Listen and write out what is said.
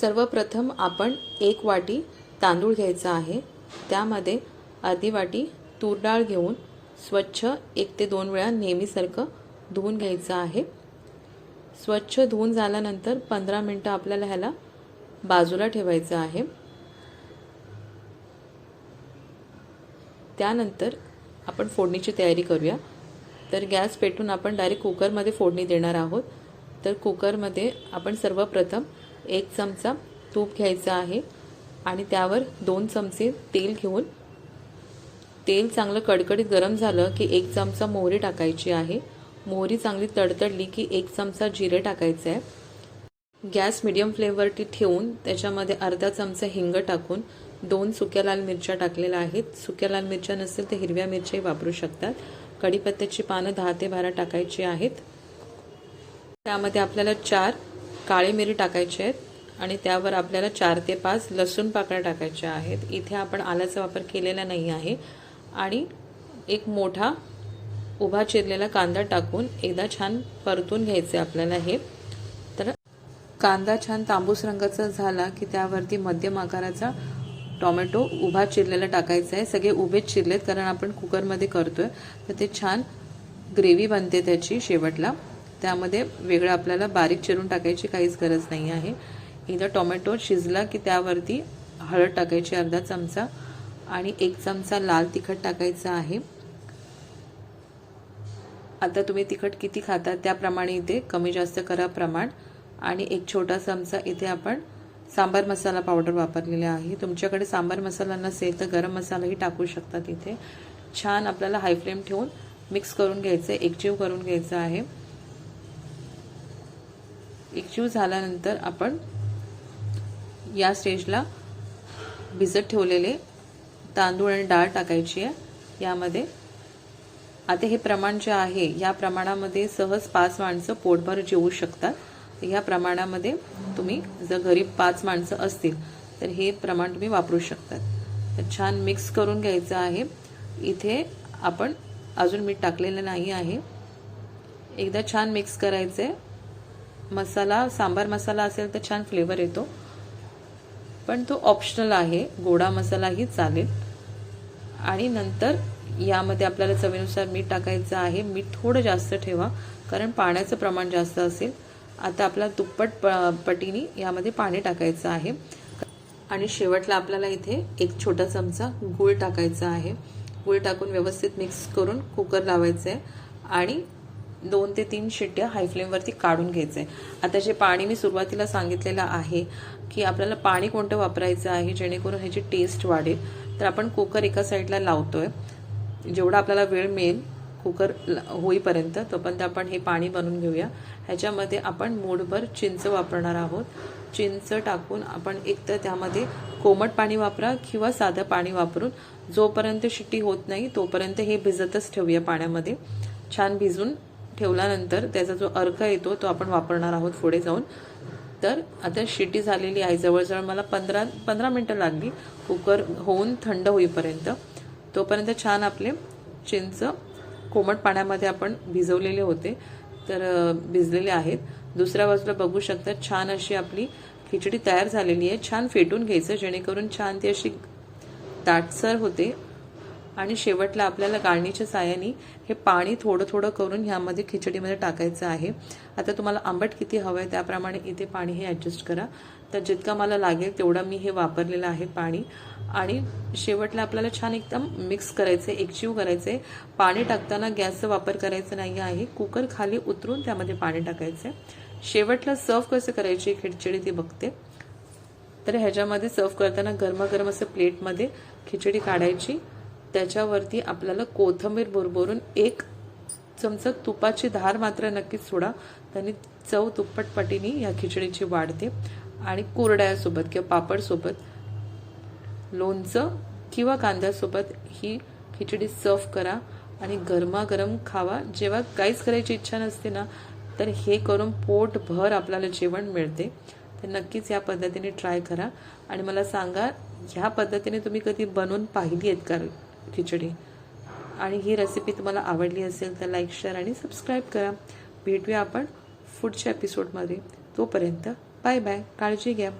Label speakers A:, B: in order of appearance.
A: सर्वप्रथम आपण एक वाटी तांदूळ घ्यायचा आहे. त्यामध्ये अर्धी वाटी तूर डाळ घेऊन स्वच्छ एक ते दोन वेळा नेहमीसारखं धुवून घ्यायचं आहे. स्वच्छ धुवून झाल्यानंतर पंधरा मिनटं आपल्याला ह्याला बाजूला ठेवायचं आहे. त्यानंतर आपण फोडणीची तयारी करूया. तर गॅस पेटून आपण डायरेक्ट कुकरमध्ये फोडणी देणार आहोत. तर कुकरमध्ये आपण सर्वप्रथम एक चमचा तूप घ्यायचं आहे आणि त्यावर दोन चमचे तेल घेऊन तेल चांगलं कडकडीत गरम झालं की एक चमचा मोहरी टाकायची आहे. मोहरी चांगली तडतडली की एक चमचा जिरे टाकायचं आहे. गॅस मिडियम फ्लेमवरती ठेवून त्याच्यामध्ये अर्धा चमचा हिंग टाकून दोन सुक्या लाल मिरच्या टाकलेल्या आहेत. सुक्या लाल मिरच्या नसेल तर हिरव्या मिरच्याही वापरू शकतात. कढीपत्त्याची पानं दहा ते बारा टाकायची आहेत. त्यामध्ये आपल्याला चार काळे मिरी टाकायचे आहेत. आणि त्यावर आपल्याला चार ते पाच लसूण पाकळ्या टाकायच्या आहेत. इथे आपण आल्याचा वापर केलेला नाही आहे. आणि एक मोठा उभा चिरलेला कांदा टाकून एकदा छान परतून घ्यायचे आपल्याला हे. तर कांदा छान तांबूस रंगाचा झाला की त्यावरती मध्यम आकाराचा टोमॅटो उभा चिरलेला टाकायचा आहे. सगळे उभेच चिरलेत कारण आपण कुकरमध्ये करतोय. तर ते छान ग्रेव्ही बनते त्याची शेवटला. त्यामध्ये वेगळं आपल्याला बारीक चिरून टाकायची काहीच गरज नाही आहे. एकदा टोमॅटो शिजला की त्यावरती हळद टाकायची अर्धा चमचा आणि एक चमचा लाल तिखट टाकायचा आहे. आता तुम्ही तिखट किती खाता त्याप्रमाणे इथे कमी जास्त करा प्रमाण. आणि एक छोटा चमचा इथे आपण सांबार मसाला पावडर वापरलेला आहे. तुमच्याकडे सांबार मसाला नसेल तर गरम मसालाही टाकू शकतात इथे. छान आपल्याला हाय फ्लेम ठेवून मिक्स करून घ्यायचं आहे एकजीव करून घ्यायचं आहे. एकजीव झाल्यानंतर आपण या स्टेजला भिजत ठेवलेले तांदूळ आणि डाळ टाकायची आहे. यामध्ये आता हे प्रमाण जे आहे या प्रमाणामध्ये सहज पाच माणसं पोटभर जेवू शकतात. या प्रमाणामध्ये तुम्ही जर घरी पाच माणसं असतील तर हे प्रमाण तुम्ही वापरू शकतात. तर छान मिक्स करून घ्यायचं आहे. इथे आपण अजून मीठ टाकलेलं नाही आहे. एकदा छान मिक्स करायचं आहे मसाला सांबार मसाला असेल तर छान फ्लेवर येतो. पण तो ऑप्शनल आहे. गोडा मसालाही चालेल. आणि नंतर यामध्ये आपल्याला चवीनुसार मीठ टाकायचं आहे. मीठ थोडं जास्त ठेवा कारण पाण्याचं प्रमाण जास्त असेल. आता आपला दुप्पट प पटीने यामध्ये पाणी टाकायचं आहे. आणि शेवटला आपल्याला इथे एक छोटा चमचा गूळ टाकायचा आहे. गूळ टाकून व्यवस्थित मिक्स करून कुकर लावायचं आहे आणि दोन ते तीन शिट्ट्या हाय फ्लेमवरती काढून घ्यायचं. आहे आता जे पाणी मी सुरुवातीला सांगितलेलं आहे की आपल्याला पाणी कोणतं वापरायचं आहे जेणेकरून ह्याची टेस्ट वाढेल. तर आपण कुकर एका साईडला लावतोय. जेवढा आपल्याला वेळ मिळेल कुकर होईपर्यंत तोपर्यंत आपण हे पाणी बनवून घेऊया. ह्याच्यामध्ये आपण मूठभर चिंच वापरणार आहोत. चिंच टाकून आपण एक तर त्यामध्ये कोमट पाणी वापरा किंवा साधं पाणी वापरून. जोपर्यंत शिट्टी होत नाही तोपर्यंत हे भिजतच ठेवूया पाण्यामध्ये. छान भिजून ठेवल्यानंतर त्याचा जो अर्क येतो तो आपण वापरणार आहोत पुढे जाऊन. तर आता शिटी झालेली आहे. जवळजवळ मला पंधरा पंधरा मिनटं लागली. कुकर होऊन थंड होईपर्यंत. तोपर्यंत छान आपले चिंच कोमट पाण्यामध्ये आपण भिजवलेले होते. तर भिजलेले आहेत. दुसऱ्या बाजूला बघू शकता छान अशी आपली खिचडी तयार झालेली आहे. छान फेटून घ्यायचं जेणेकरून छान ती अशी दाटसर होते. आणि शेवटला आपल्याला गाळणीच्या साह्याने हे पाणी थोडं थोडं करून ह्यामध्ये खिचडीमध्ये टाकायचं आहे. आता तुम्हाला आंबट किती हवं आहे त्याप्रमाणे इथे पाणी हे ॲडजस्ट करा. तर जितका मला लागेल तेवढं मी हे वापरलेलं आहे पाणी. आणि शेवटला आपल्याला छान एकदम मिक्स करायचं आहे एकजीव करायचं आहे पाणी टाकताना गॅसचा वापर करायचा नाही आहे. कुकर खाली उतरून त्यामध्ये पाणी टाकायचं आहे शेवटला सर्व कसं करायची खिचडी ती बघते. तर ह्याच्यामध्ये सर्व करताना गरमागरम असं प्लेटमध्ये खिचडी काढायची. त्याच्यावरती आपल्याला कोथंबीर भरभरून एक चमचा तुपाची धार मात्र नक्कीच सोडा. त्याने चव तुप्पट पटीने या खिचडीची वाढते. आणि कोरड्यासोबत किंवा पापडसोबत लोणचं किंवा कांद्यासोबत ही खिचडी सर्व करा आणि गरमागरम खावा. जेव्हा काहीच करायची इच्छा नसते ना तर हे करून पोटभर आपल्याला जेवण मिळते. तर नक्कीच या पद्धतीने ट्राय करा. आणि मला सांगा ह्या पद्धतीने तुम्ही कधी बनवून पाहिली आहेत का? खिचडी. आणि ही रेसिपी तुम्हाला आवडली असेल तर लाईक शेअर आणि सबस्क्राईब करा. भेटूया आपण पुढच्या एपिसोडमध्ये तोपर्यंत बाय बाय काळजी घ्या.